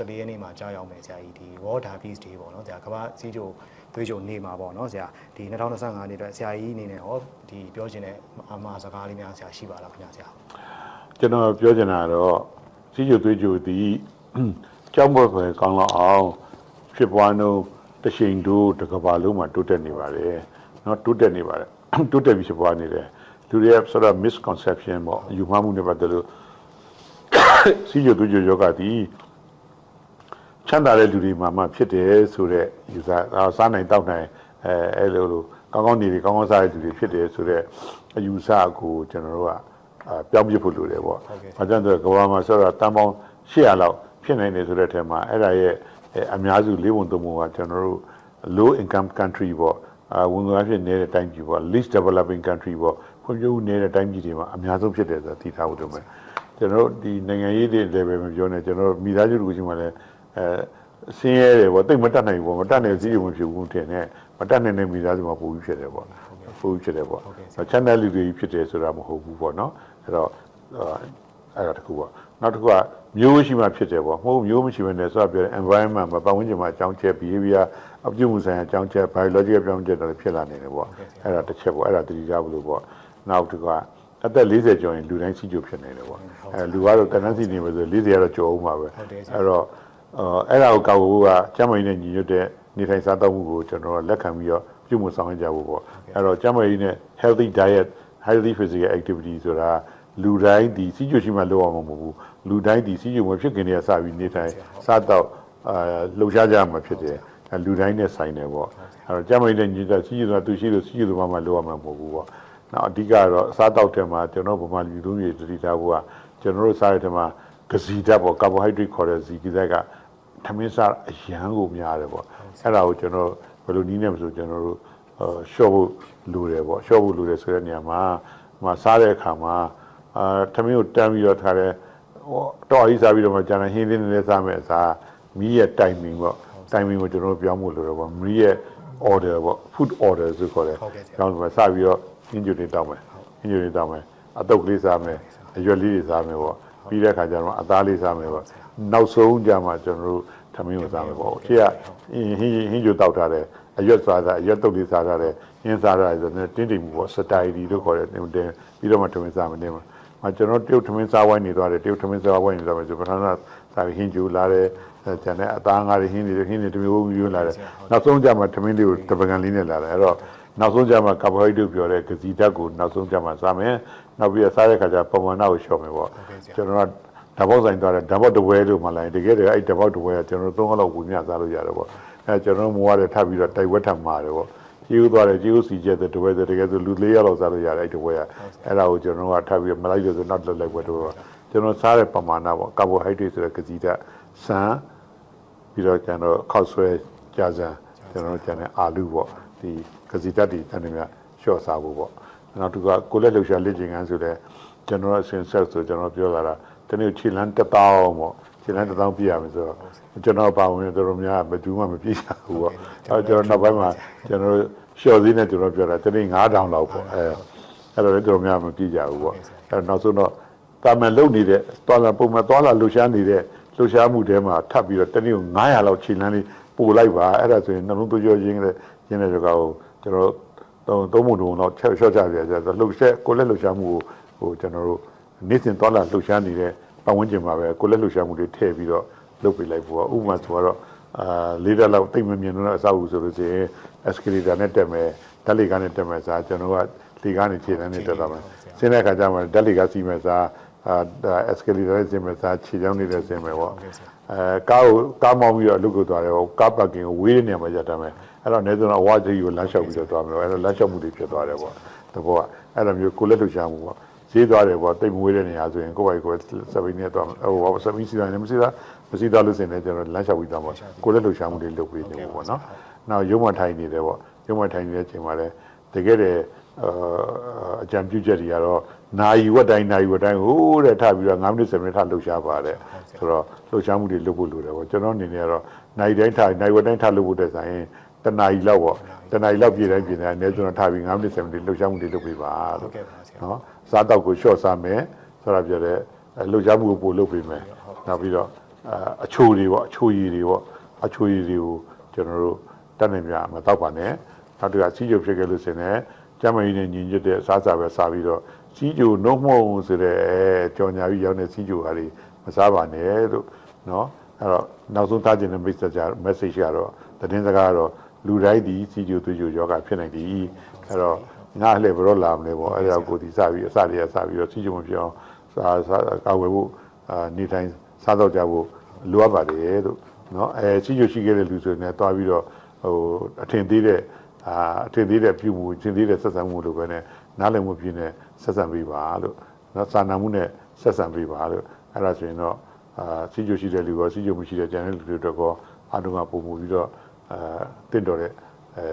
14ရက်နေ့မှာကြောက်ရောက်မယ်ဆရာကြီးဒီ World Diabetes Day ပေါ့နော်ဆရာကမ္ဘာစီးကျိုသွေးကြိုနေမှာပေါ့နော်ဆရာဒီ2025နှစ်အတွက်ဆရာကြီးအနေနဲ့ဟောဒီပြောချင်တဲ့အမှားစကားလေးများဆရာရှိပါလားခင်ဗျာဆရာကျွန်တော်ပြောချင်တာတော့စီးကျိုသွေးကြိုဒီကြောက်ဘွယ်ဖွယ်ကောင်းလောက်အောင်ဖြစ်ပွားနှုန်းတချိန်တို့တကဘာလုံးမှာတိုးတက်နေပါတယ်နော်တိုးတက်နေပါတယ်တိုးတက်ပြီးဖြစ်ပွားနေတယ်လူတွေကဆိုတော့ misconception ပေါ့ယူမှားမှုတွေပတ်သက်လို့စီးကျိုသွေးကြိုယောဂသည် ချမ်းသာတဲ့လူတွေမှာမှဖြစ်တယ်ဆိုတော့ယူဆစားနိုင်တောက်နိုင်အဲအဲ့လိုလိုကောင်းကောင်းနေပြီးကောင်းကောင်းစားတဲ့လူတွေဖြစ်တယ်ဆိုတော့အယူဆကိုကျွန်တော်တို့ကအာပြောင်းပြဖို့လိုတယ်ပေါ့ဟုတ်ကဲ့။ဘာကြောင့်လဲဆိုတော့ကမ္ဘာမှာဆိုတော့တန်ပေါင်း800လောက်ဖြစ်နိုင်တယ်ဆိုတဲ့ထဲမှာအဲ့ဒါရဲ့အဲအများစုလေးပုံသုံးပုံကကျွန်တော်တို့ low income country ပေါ့အာဝင်ငွေအဖြစ်နေတဲ့တိုင်းပြည်ပေါ့ least developing country ပေါ့ဖွံ့ဖြိုးမှုနေတဲ့တိုင်းပြည်တွေမှာအများဆုံးဖြစ်တယ်ဆိုတာသိထားဖို့လိုမယ်။ကျွန်တော်တို့ဒီနိုင်ငံရေးတွေ level မပြောနဲ့ကျွန်တော်တို့မိသားစုတစ်ခုချင်းမှာလည်း အဲဆင်းရဲတယ်ပေါ့တိတ်မတက်နိုင်ဘူးပေါ့မတက်နိုင်စည်းရုံမဖြစ်ဘူးထင်တယ်မတက်နိုင်တဲ့မိသားစုမှာပိုပြီးဖြစ်တယ်ပေါ့ပိုပြီးဖြစ်တယ်ပေါ့ဟုတ်ကဲ့ချမ်းသာလူတွေဖြစ်တယ်ဆိုတာမဟုတ်ဘူးပေါ့နော်အဲ့တော့အာအဲ့ဒါတစ်ခုပေါ့နောက်တစ်ခုကမျိုးရှိမှဖြစ်တယ်ပေါ့မဟုတ်မျိုးမရှိဘဲနဲ့ဆိုတော့ပြောတယ် environment မှာပတ်ဝန်းကျင်မှာအကြောင်းချက် behavior အပြုအမူဆိုင်ရာအကြောင်းချက် biological ပြောင်းချက်တွေဖြစ်လာနေတယ်ပေါ့အဲ့ဒါတစ်ချက်ပေါ့အဲ့ဒါတတိယဘလို့ပေါ့နောက်တစ်ခုကအသက်40ကျော်ရင်လူတိုင်းစီကြိုဖြစ်နေတယ်ပေါ့အဲလူကတော့တန်းစီနေမှာဆို40ကတော့ကျော်အောင်ပါပဲဟုတ်တယ်ဆရာအဲ့တော့ အဲအဲ့ဒါကိုကောက်ဖို့ကကျန်းမာရေးနဲ့ညီညွတ်တဲ့နေထိုင်စားသောက်မှုကိုကျွန်တော်တို့လက်ခံပြီးတော့ပြုမှုဆောင်ရွက်ကြဖို့ပေါ့အဲ့တော့ကျန်းမာရေးနဲ့ healthy diet healthy physical activity ဆိုတာလူတိုင်းဒီစီးကျူရှိမှလုပ်အောင်မဟုတ်ဘူးလူတိုင်းဒီစီးကျူမဖြစ်ခင်တည်းကစပြီးနေထိုင်စားတော့အာလှုပ်ရှားကြမှာဖြစ်တယ်အဲလူတိုင်းနဲ့ဆိုင်တယ်ပေါ့အဲ့တော့ကျန်းမာရေးနဲ့ညီတဲ့စီးကျူဆိုတာသူရှိလို့စီးကျူသမားမှလုပ်ရမှာမဟုတ်ဘူးပေါ့နောက်အဓိကတော့အစားတောက်တဲ့မှာကျွန်တော်ဗမာလူလူမျိုးတွေတတိထားဖို့ကကျွန်တော်တို့စားတဲ့မှာဂစီဓာတ်ပေါ့ carbohydrate ခေါ်တဲ့ဇီကိဓာတ်က ထမင်းစားအရန်ကိုများတယ်ပေါ့အဲ့ဒါကိုကျွန်တော်ဘယ်လိုနည်းနဲ့မဆိုကျွန်တော်တို့အာရှော့ဖို့လိုတယ်ပေါ့ရှော့ဖို့လိုတယ်ဆိုတဲ့နေရာမှာဟိုစားတဲ့အခါမှာအာထမင်းကိုတန်းပြီးတော့ထားတယ်ဟောတော့အကြီးစားပြီးတော့မှကျန်တဲ့ဟင်းလေးနဲ့စားမယ်အစားမီးရဲ့ timing ပေါ့ timing ကိုကျွန်တော်တို့ပြောင်းဖို့လိုတယ်ပေါ့မီးရဲ့ order ပေါ့ food order ဆိုခေါ်တယ်ဟုတ်ကဲ့ဆရာကျောင်းမှာစပြီးတော့ညင်ကျူတွေတောင်းမယ်ညင်ကျူတွေတောင်းမယ်အတုပ်ကလေးစားမယ်အရွက်လေးတွေစားမယ်ပေါ့ ပြီးတဲ့အခါကျတော့အသားလေးစားမယ်ပေါ့နောက်ဆုံးကြမှာကျွန်တော်တို့ထမင်းကိုစားမယ်ပေါ့ခေကဟင်းဟင်းဟင်းကျူတောက်ထားတယ်အရွက်စားတာအရွက်တုပ်လေးစားထားတယ်ဟင်းစားတာဆိုတော့တင်းတိမ်မှုပေါ့စတိုင်ဒီလို့ခေါ်တယ်တင်ပြီးတော့မှထမင်းစားမယ်နေမှာမကျွန်တော်တရုတ်ထမင်းစားဝိုင်းနေသွားတယ်တရုတ်ထမင်းစားဝိုင်းနေသွားမယ်ဆိုပထမစားပြီးဟင်းကျူလာတယ်ကျန်တဲ့အသားငါးတွေဟင်းတွေဟင်းတွေတမျိုးမျိုးလာတယ်နောက်ဆုံးကြမှာထမင်းလေးကိုတပကံလေးနဲ့လာတယ်အဲ့တော့နောက်ဆုံးကြမှာကာဘိုဟိဒ်ပြောတဲ့ဂစီဓာတ်ကိုနောက်ဆုံးကြမှာစားမယ် နောက်ပြီးတော့စားတဲ့ခါကျပမာဏကိုလျှော့မယ်ပေါ့ကျွန်တော်ကဓာတ်ပေါက်ဆိုင်သွားတယ်ဓာတ်ပေါက်တစ်ဝဲလို့မှလာရင်တကယ်တည်းအဲ့ဓာတ်ပေါက်တစ်ဝဲကကျွန်တော်တို့သုံးလောက်ဝင်မြစားလို့ရတယ်ပေါ့အဲကျွန်တော်တို့မွားတယ်ထပ်ပြီးတော့တိုက်ဝက်ထပ်မာတယ်ပေါ့ကြီးဦးသွားတယ်ကြီးဦးစီကျက်တဲ့တစ်ဝဲတကယ်ဆိုလူလေးယောက်လောက်စားလို့ရတယ်အဲ့တစ်ဝဲကအဲ့ဒါကိုကျွန်တော်ကထပ်ပြီးမလိုက်လို့ဆိုနောက်လွတ်လိုက်ဝက်တော့ကျွန်တော်စားတဲ့ပမာဏပေါ့ကာဘိုဟိဒ်ဆိုတဲ့ဂစီဓာတ်ဆန်ပြီးတော့ကျွန်တော်ခောက်ဆွဲကြာစံကျွန်တော်တို့ကျန်တဲ့အာလူပေါ့ဒီဂစီဓာတ်တွေတန်တယ်များလျှော့စားဖို့ပေါ့ နောက်တစ်ခါကိုလက်လှူရှာလက်ကျင်ကန်းဆိုတဲ့ကျွန်တော်အစင်ဆက်ဆိုကျွန်တော်ပြောလာတာတနေ့ခြေလန်းတစ်တောင်းပေါ့ခြေလန်းတစ်တောင်းပြရမယ်ဆိုတော့ကျွန်တော်ပါဝင်တော်တော်များဘယ်သူမှမပြည့်ရဘူးပေါ့အဲကျွန်တော်နောက်ပိုင်းမှာကျွန်တော်လျှော့စည်းနဲ့ကျွန်တော်ပြောတာတနေ့9000လောက်ပေါ့အဲအဲ့တော့လည်းတော်တော်များမပြည့်ကြဘူးပေါ့အဲနောက်ဆုံးတော့တာမန်လုံနေတဲ့သွားလာပုံမှန်သွားလာလှူရှားနေတဲ့လှူရှားမှုထဲမှာထပ်ပြီးတော့တနေ့900လောက်ခြေလန်းလေးပို့လိုက်ပါအဲ့ဒါဆိုရင်နှလုံးသွေးကြောရင်းတဲ့ရင်းတဲ့ကြောကိုကျွန်တော် သုံးသုံးမှုတုံတော့ချက်လျှော့ကြပြကြဆိုလှူရှားကိုလက်လှူရှားမှုကိုဟိုကျွန်တော်တို့နေ့စဉ်သွားလာလှူရှားနေတဲ့ပတ်ဝန်းကျင်မှာပဲကိုလက်လှူရှားမှုတွေထည့်ပြီးတော့လုပ်ပေးလိုက်ဖို့ဥပမာဆိုတော့အာလေးတက်လောက်တိတ်မမြင်တော့အဆောက်အဦဆိုလို့ရှိရင် escalator နဲ့တက်မယ်ဓာတ်လေကားနဲ့တက်မယ်စားကျွန်တော်ကလေကားနဲ့ခြေတန်းနဲ့တက်တာမယ်ဆင်းတဲ့အခါကျမှဓာတ်လေကားစီးမယ်စားအာ escalator နဲ့ဆင်းမယ်စားခြေချောင်းနေတဲ့ဆင်းမယ်ပေါ့အဲကားကိုကားမောင်းပြီးတော့အလုပ်ကိုသွားတယ်ဟိုကားပါကင်ကိုဝေးတဲ့နေရာမှာရတာမယ် အဲ့တော့နေဆုံးတော့အဝါကြီးကိုလမ်းလျှောက်ပြီးတော့သွားမယ်အဲ့တော့လမ်းလျှောက်မှုတွေဖြစ်သွားတယ်ပေါ့တဘောကအဲ့လိုမျိုးကိုလက်လှူရှားမှုပေါ့ဈေးသွားတယ်ပေါ့တိတ်မဝေးတဲ့နေရာဆိုရင်ကိုယ့်ဘက်ကိုစပိန်နဲ့သွားဟိုစပိန်စီတိုင်းလည်းမရှိတာမရှိတာလို့ဆိုရင်လည်းကျွန်တော်လမ်းလျှောက်ပြီးသွားမှာကိုလက်လှူရှားမှုတွေလုပ်ပေးနေဖို့ပေါ့နော်နောက်ရုံးမထိုင်နေတယ်ပေါ့ရုံးမထိုင်နေတဲ့အချိန်မှာလည်းတကယ်တည်းအကြံပြုချက်တွေကတော့နာယီဝက်တိုင်းနာယီဝက်တိုင်းဟိုးတဲ့ထပ်ပြီးတော့9မိနစ်10မိနစ်ထလှူရှားပါတယ်ဆိုတော့လှူရှားမှုတွေလုပ်ဖို့လိုတယ်ပေါ့ကျွန်တော်အနေနဲ့ကတော့နိုင်တိုင်းထနိုင်ဝက်တိုင်းထလုပ်ဖို့တဲ့ဆိုင်ရင် တနာရီလောက်ပေါ့တနာရီလောက်ပြည်တိုင်းပြည်တိုင်းအနည်းဆုံးထားပြီး9မိနစ်10မိနစ်လှုပ်ရှားမှုတွေလုပ်ပေးပါလို့နော်စားတောက်ကို short စားမယ်ဆိုတာပြောတဲ့လှုပ်ရှားမှုကိုပို့လုပ်ပေးမယ်နောက်ပြီးတော့အချိုတွေပေါ့အချိုရည်တွေပေါ့အချိုရည်တွေကိုကျွန်တော်တို့တတ်နိုင်ပြမတော့ပါနဲ့နောက်တစ်ခါစီးကျိုဖြစ်ခဲ့လို့ဆိုရင်ကျမကြီးနဲ့ညီညွတ်တဲ့အစားအစာပဲစားပြီးတော့စီးကျိုနှုတ်မှုန့်ဆိုတဲ့ကြော်ညာပြီးရောက်တဲ့စီးကျိုဟာတွေမစားပါနဲ့လို့နော်အဲ့တော့နောက်ဆုံးတားကျင်တဲ့ message ကတော့ message ကတော့သတင်းစကားကတော့ လူတိုင်းဒီစီဂျိုသွေးဂျိုယောဂဖြစ်နိုင်သည်အဲ့တော့ငါလည်းဘရော့လာမလဲပေါ့အဲ့ဒါကိုဒီစပြီးအစတည်းကစပြီးတော့စီဂျိုမပြောင်းစာစာကာဝယ်ဖို့အာနေတိုင်းစားတော့ကြဖို့လိုအပ်ပါတယ်လို့နော်အဲစီဂျိုရှိခဲ့တဲ့လူဆိုရင်လည်းတွားပြီးတော့ဟိုအထင်သေးတဲ့အာအထင်သေးတဲ့ပြုမှုအထင်သေးတဲ့ဆက်ဆံမှုလိုပဲနဲ့နားလည်မှုပြင်းနဲ့ဆက်ဆံပေးပါလို့နော်စာနာမှုနဲ့ဆက်ဆံပေးပါလို့အဲ့ဒါဆိုရင်တော့အာစီဂျိုရှိတဲ့လူရောစီဂျိုမရှိတဲ့ကျန်တဲ့လူတွေတော့အားလုံးကပုံမူပြီးတော့ အာတင့်တော်တဲ့အဲ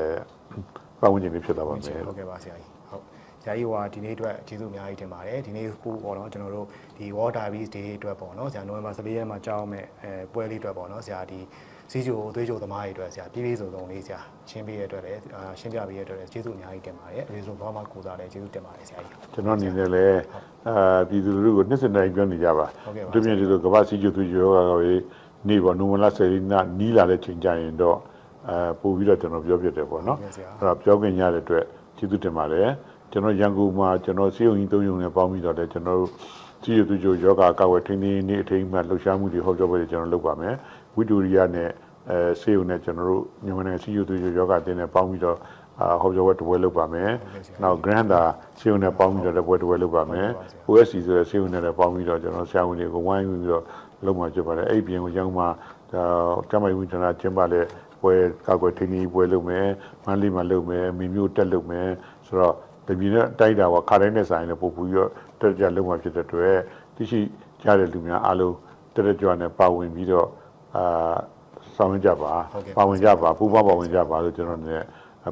ပတ်ဝန်းကျင်တွေဖြစ်လာပါမယ်ဟုတ်ကဲ့ပါဆရာကြီးဟုတ်ဆရာကြီးဟိုဟာဒီနေ့အတွက်ကျေးဇူးအများကြီးတင်ပါတယ်ဒီနေ့ခုပေါ့နော်ကျွန်တော်တို့ဒီ World Diabetes Day အတွက်ပေါ့နော်ဆရာနိုဝင်ဘာ14ရက်မှာကြောင်းမဲ့အဲပွဲလေးအတွက်ပေါ့နော်ဆရာဒီစီဂျိုသွေးကြိုသမားတွေအတွက်ဆရာပြည့်ပြည့်စုံစုံလေးဆရာရှင်းပြရတဲ့အတွက်လည်းအာရှင်းပြပေးရတဲ့အတွက်လည်းကျေးဇူးအများကြီးတင်ပါတယ်အရေးဆုံးဘာမှကိုစားလည်းကျေးဇူးတင်ပါတယ်ဆရာကြီးကျွန်တော်အနေနဲ့လည်းအာပြည်သူလူထုကိုနှစ်စင်တိုင်းပြောနေကြပါဟုတ်ကဲ့ပါသူပြင်ဒီလိုကမ္ဘာစီကျူသူရောဂါကိုနေပေါ်နိုဝင်လာဆယ်ရီနာနီးလာတဲ့ချိန်ကြရင်တော့ အဲပို့ပြီးတော့ကျွန်တော်ပြောပြတယ်ပေါ့နော်ဟုတ်ကဲ့ဆရာအဲ့တော့ပြောခင်ရတဲ့အတွက်ကျေးဇူးတင်ပါတယ်ကျွန်တော်ရန်ကုန်မှာကျွန်တော်စီယုံကြီးသုံးယုံနဲ့ပေါင်းပြီးတော့လည်းကျွန်တော်တို့စီယုံသူကျိုယောဂကောက်ဝယ်ထိန်းသိမ်းနေအထိမ်းမှလှုပ်ရှားမှုတွေဟောပြောပွဲတွေကျွန်တော်လုပ်ပါမယ်ဝိတိုရိယနဲ့အဲစီယုံနဲ့ကျွန်တော်တို့မြန်မာနိုင်ငံစီယုံသူကျိုယောဂတင်းနဲ့ပေါင်းပြီးတော့အာဟောပြောပွဲတစ်ပွဲလုပ်ပါမယ်နောက် grand တာစီယုံနဲ့ပေါင်းပြီးတော့တစ်ပွဲတစ်ပွဲလုပ်ပါမယ် OSC ဆိုတဲ့စီယုံနဲ့လည်းပေါင်းပြီးတော့ကျွန်တော်ဆရာဝန်တွေကိုဝိုင်းပြီးတော့လုပ်မှဖြစ်ပါတယ်အဲ့ဒီပြင်ကိုကျောင်းမှာဒါကျမကြီးဝန်ထမ်းကျင်းပတဲ့ ပွဲကောက်ွယ်ထိန်းသိမ်းပွဲလုပ်မယ်မန္တလေးမှာလုပ်မယ်မိမျိုးတက်လုပ်မယ်ဆိုတော့တပြည်နဲ့တိုက်တာကခါတိုင်းနဲ့ဆိုင်နဲ့ပို့ပြီးတော့တက်ကြလုပ်မှဖြစ်တဲ့အတွက်သိရှိကြတဲ့လူများအားလုံးတက်တက်ကြွနဲ့ပါဝင်ပြီးတော့အာဆောင်ရွက်ကြပါပါဝင်ကြပါပူးပေါင်းပါဝင်ကြပါလို့ကျွန်တော်အနေနဲ့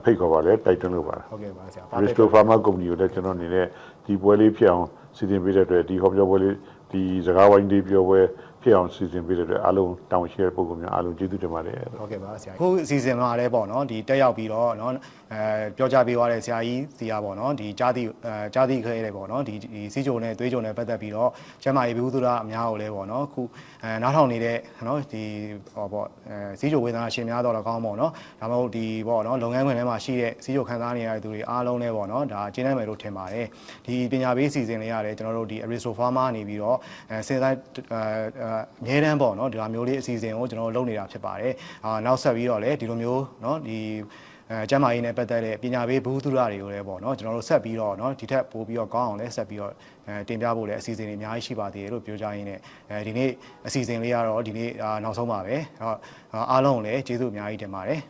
ဖိတ်ခေါ်ပါလေတိုက်တွန်းလုပ်ပါဟုတ်ကဲ့ပါဆရာ Risto Pharma Company ကိုလည်းကျွန်တော်အနေနဲ့ဒီပွဲလေးဖြစ်အောင်စီစဉ်ပေးတဲ့အတွက်ဒီဟောပြောပွဲလေးဒီစကားဝိုင်းလေးပြောပွဲ ဖြစ်အောင်စီစဉ်ပေးတဲ့အတွက်အားလုံးတောင်းရှိတဲ့ပုဂ္ဂိုလ်များအားလုံးကျေးဇူးတင်ပါတယ် ဟုတ်ကဲ့ပါဆရာကြီးခုအစီအစဉ်မှာလည်းပေါ့နော်ဒီတက်ရောက်ပြီးတော့နော်အဲပြောကြားပေးသွားတဲ့ဆရာကြီးစီယာပေါ့နော်ဒီကြားသည့်အဲကြားသည့်ခဲရဲပေါ့နော်ဒီဒီစီဂျုံနဲ့သွေးဂျုံနဲ့ပတ်သက်ပြီးတော့ကျမ်းမာရေးဘုသူရအများကိုလည်းပေါ့နော်ခုအဲနားထောင်နေတဲ့နော်ဒီဟောပေါ့အဲစီဂျုံဝေဒနာရှင်များတော့လည်းကောင်းပေါ့နော်ဒါမှမဟုတ်ဒီပေါ့နော်လုပ်ငန်းခွင်ထဲမှာရှိတဲ့စီဂျုံခံစားနေရတဲ့သူတွေအားလုံးလည်းပေါ့နော်ဒါကျင်းနိုင်မယ်လို့ထင်ပါတယ်ဒီပညာပေးအစီအစဉ်လေးရတယ်ကျွန်တော်တို့ဒီ Aristo Pharma နေပြီးတော့အဲစဉ်းစားအဲအဲအများတန်းပေါ့နော်ဒီလိုမျိုးလေးအစီအစဉ်ကိုကျွန်တော်တို့လုပ်နေတာဖြစ်ပါတယ်အာနောက်ဆက်ပြီးတော့လည်းဒီလိုမျိုးနော်ဒီအဲကျမ်းမာရေးနဲ့ပတ်သက်တဲ့ပညာပေးဘူးသူရတွေကိုလည်းပေါ့နော်ကျွန်တော်တို့ဆက်ပြီးတော့နော်ဒီထက်ပိုပြီးတော့ကောင်းအောင်လည်းဆက်ပြီးတော့အဲတင်ပြဖို့လည်းအစီအစဉ်တွေအများကြီးရှိပါသေးတယ်လို့ပြောကြရင်းနဲ့အဲဒီနေ့အစီအစဉ်လေးကတော့ဒီနေ့နောက်ဆုံးပါပဲဟုတ်အားလုံးကိုလည်းကျေးဇူးအများကြီးတင်ပါတယ်